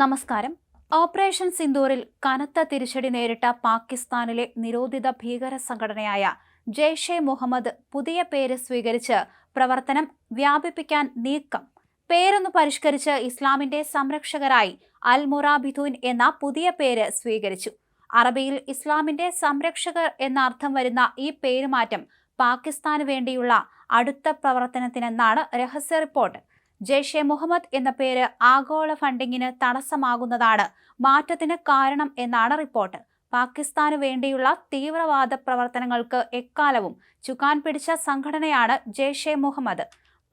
നമസ്കാരം. ഓപ്പറേഷൻ സിന്ദൂറിൽ കനത്ത തിരിച്ചടി നേരിട്ട പാകിസ്ഥാനിലെ നിരോധിത ഭീകര സംഘടനയായ ജെയ്ഷെ മുഹമ്മദ് പുതിയ പേര് സ്വീകരിച്ച് പ്രവർത്തനം വ്യാപിപ്പിക്കാൻ നീക്കം. പേരൊന്ന് പരിഷ്കരിച്ച് ഇസ്ലാമിന്റെ സംരക്ഷകരായി അൽ മുറാബിദൂൻ എന്ന പുതിയ പേര് സ്വീകരിച്ചു. അറബിയിൽ ഇസ്ലാമിന്റെ സംരക്ഷകർ എന്ന അർത്ഥം വരുന്ന ഈ പേരുമാറ്റം പാകിസ്ഥാന് വേണ്ടിയുള്ള അടുത്ത പ്രവർത്തനത്തിനെന്നാണ് രഹസ്യ റിപ്പോർട്ട്. ജെയ്ഷെ മുഹമ്മദ് എന്ന പേര് ആഗോള ഫണ്ടിങ്ങിന് തടസ്സമാകുന്നതാണ്. മാറ്റത്തിന് കാരണം എന്നാണ് റിപ്പോർട്ട്. പാകിസ്ഥാന് വേണ്ടിയുള്ള തീവ്രവാദ പ്രവർത്തനങ്ങൾക്ക് എക്കാലവും ചുക്കാൻ പിടിച്ച സംഘടനയാണ് ജെയ്ഷെ മുഹമ്മദ്.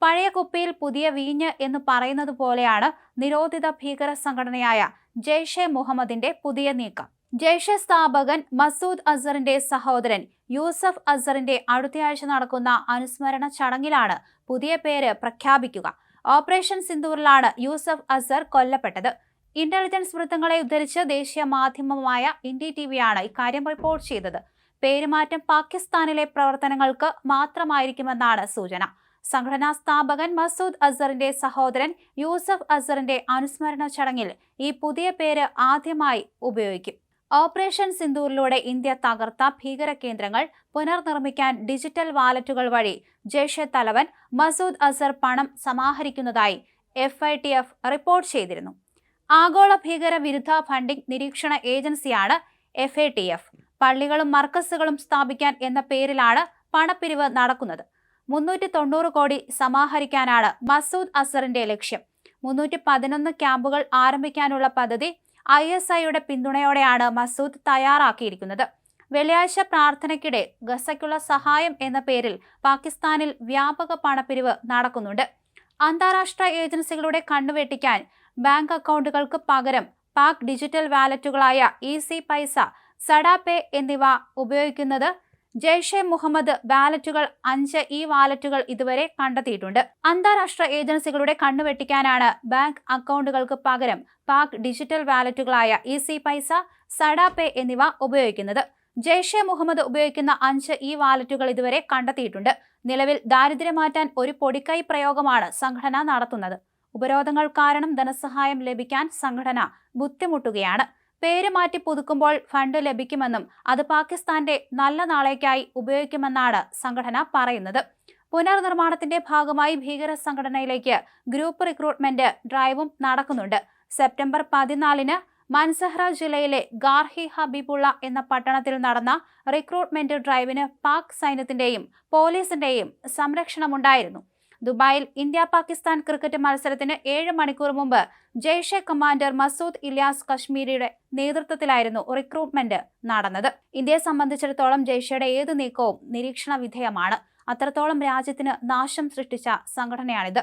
പഴയ കുപ്പിയിൽ പുതിയ വീഞ്ഞ് എന്ന് പറയുന്നത് പോലെയാണ് നിരോധിത ഭീകര സംഘടനയായ ജെയ്ഷെ മുഹമ്മദിന്റെ പുതിയ നീക്കം. ജെയ്ഷെ സ്ഥാപകൻ മസൂദ് അസറിന്റെ സഹോദരൻ യൂസഫ് അസറിന്റെ അടുത്തയാഴ്ച നടക്കുന്ന അനുസ്മരണ ചടങ്ങിലാണ് പുതിയ പേര് പ്രഖ്യാപിക്കുക. ഓപ്പറേഷൻ സിന്ദൂറിലാണ് യൂസഫ് അസർ കൊല്ലപ്പെട്ടത്. ഇന്റലിജൻസ് വൃത്തങ്ങളെ ഉദ്ധരിച്ച് ദേശീയ മാധ്യമമായ ഇന്ത്യ ടിവിയാണ് ഇക്കാര്യം റിപ്പോർട്ട് ചെയ്തത്. പേരുമാറ്റം പാകിസ്ഥാനിലെ പ്രവർത്തനങ്ങൾക്ക് മാത്രമായിരിക്കുമെന്നാണ് സൂചന. സംഘടനാ സ്ഥാപകൻ മസൂദ് അസറിന്റെ സഹോദരൻ യൂസഫ് അസറിന്റെ അനുസ്മരണ ചടങ്ങിൽ ഈ പുതിയ പേര് ആദ്യമായി ഉപയോഗിക്കും. ഓപ്പറേഷൻ സിന്ദൂറിലൂടെ ഇന്ത്യ തകർത്ത ഭീകര കേന്ദ്രങ്ങൾ പുനർനിർമ്മിക്കാൻ ഡിജിറ്റൽ വാലറ്റുകൾ വഴി ജെയ്ഷെ തലവൻ മസൂദ് അസർ പണം സമാഹരിക്കുന്നതായി F I T F report ചെയ്തിരുന്നു. ആഗോള ഭീകര വിരുദ്ധ ഫണ്ടിംഗ് നിരീക്ഷണ ഏജൻസിയാണ് എഫ് എ ടി എഫ് പള്ളികളും മർക്കസുകളും സ്ഥാപിക്കാൻ എന്ന പേരിലാണ് പണപ്പിരിവ് നടക്കുന്നത്. മുന്നൂറ്റി തൊണ്ണൂറ് കോടി സമാഹരിക്കാനാണ് മസൂദ് അസറിന്റെ ലക്ഷ്യം. മുന്നൂറ്റി പതിനൊന്ന് ക്യാമ്പുകൾ ആരംഭിക്കാനുള്ള പദ്ധതി ഐ എസ് ഐയുടെ പിന്തുണയോടെയാണ് മസൂദ് തയ്യാറാക്കിയിരിക്കുന്നത്. വെള്ളിയാഴ്ച പ്രാർത്ഥനയ്ക്കിടെ ഗസയ്ക്കുള്ള സഹായം എന്ന പേരിൽ പാകിസ്ഥാനിൽ വ്യാപക പണപ്പിരിവ് നടക്കുന്നുണ്ട്. അന്താരാഷ്ട്ര ഏജൻസികളുടെ കണ്ണുവെട്ടിക്കാൻ ബാങ്ക് അക്കൗണ്ടുകൾക്ക് പകരം പാക് ഡിജിറ്റൽ വാലറ്റുകളായ ഇ സി പൈസ സഡാപേ എന്നിവ ഉപയോഗിക്കുന്നത് ജെയ്ഷെ മുഹമ്മദ് വാലറ്റുകൾ അഞ്ച് ഇ വാലറ്റുകൾ ഇതുവരെ കണ്ടെത്തിയിട്ടുണ്ട്. അന്താരാഷ്ട്ര ഏജൻസികളുടെ കണ്ണുവെട്ടിക്കാനാണ് ബാങ്ക് അക്കൗണ്ടുകൾക്ക് പകരം പാക് ഡിജിറ്റൽ വാലറ്റുകളായ ഇ സി പൈസ സഡാപേ എന്നിവ ഉപയോഗിക്കുന്നത്. ജെയ്ഷെ മുഹമ്മദ് ഉപയോഗിക്കുന്ന അഞ്ച് ഇ വാലറ്റുകൾ ഇതുവരെ കണ്ടെത്തിയിട്ടുണ്ട്. നിലവിൽ ദാരിദ്ര്യം മാറ്റാൻ ഒരു പൊടിക്കൈ പ്രയോഗമാണ് സംഘടന നടത്തുന്നത്. ഉപരോധങ്ങൾ കാരണം ധനസഹായം ലഭിക്കാൻ സംഘടന ബുദ്ധിമുട്ടുകയാണ്. പേര് മാറ്റി പുതുക്കുമ്പോൾ ഫണ്ട് ലഭിക്കുമെന്നും അത് പാകിസ്ഥാന്റെ നല്ല നാളേക്കായി ഉപയോഗിക്കുമെന്നാണ് സംഘടന പറയുന്നത്. പുനർനിർമ്മാണത്തിന്റെ ഭാഗമായി ഭീകര സംഘടനയിലേക്ക് ഗ്രൂപ്പ് റിക്രൂട്ട്മെന്റ് ഡ്രൈവും നടക്കുന്നുണ്ട്. സെപ്റ്റംബർ പതിനാലിന് മൻസഹ്ര ജില്ലയിലെ ഗാർഹി ഹബീബുള്ള എന്ന പട്ടണത്തിൽ നടന്ന റിക്രൂട്ട്മെന്റ് ഡ്രൈവിന് പാക് സൈന്യത്തിന്റെയും പോലീസിന്റെയും സംരക്ഷണമുണ്ടായിരുന്നു. ദുബായിൽ ഇന്ത്യ പാകിസ്ഥാൻ ക്രിക്കറ്റ് മത്സരത്തിന് ഏഴ് മണിക്കൂർ മുമ്പ് ജെയ്ഷെ കമാൻഡർ മസൂദ് ഇലിയാസ് കശ്മീരിയുടെ നേതൃത്വത്തിലായിരുന്നു റിക്രൂട്ട്മെന്റ് നടന്നത്. ഇന്ത്യയെ സംബന്ധിച്ചിടത്തോളം ജെയ്ഷയുടെ ഏത് നീക്കവും നിരീക്ഷണ വിധേയമാണ്. അത്രത്തോളം രാജ്യത്തിന് നാശം സൃഷ്ടിച്ച സംഘടനയാണിത്.